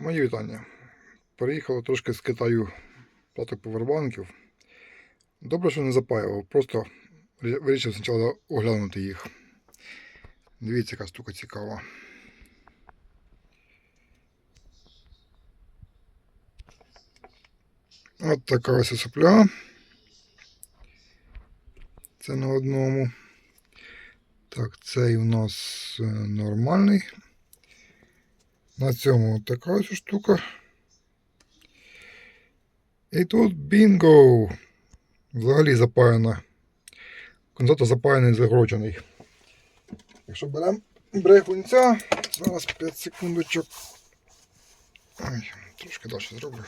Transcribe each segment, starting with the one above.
Мої вітання. Переїхало трошки з Китаю платок повербанків. Добре, що не запаював, просто вирішив спочатку оглянути їх. Дивіться, яка штука цікава. От така ось сопля. Це на одному. Так, цей у нас е, нормальний. На цьому така ось штука. І тут бінго! Взагалі запаяна. Концерт запаяний загороджений. Якщо беремо брехунця, зараз 5 секундочок. Ой, трошки далі зроблю.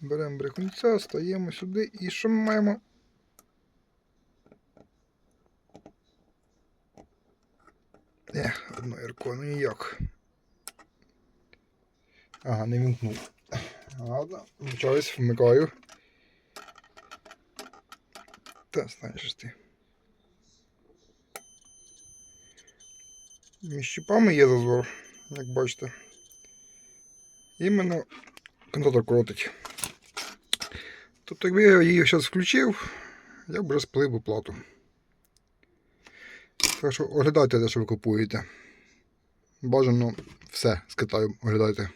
Беремо брехунця, стаємо сюди і що ми маємо? Не, одно Ірко, ну ніяк. Ага, не вімкнув. Ладно, вмикаюсь, вмикаю. Та знаєш ти. Між щіпами є зазор, як бачите. Іменно кондатор крутить. Тобто, якби я її зараз включив, я б вже сплив би плату. Так що оглядайте те, що ви купуєте. Бажано все з Китаю оглядайте.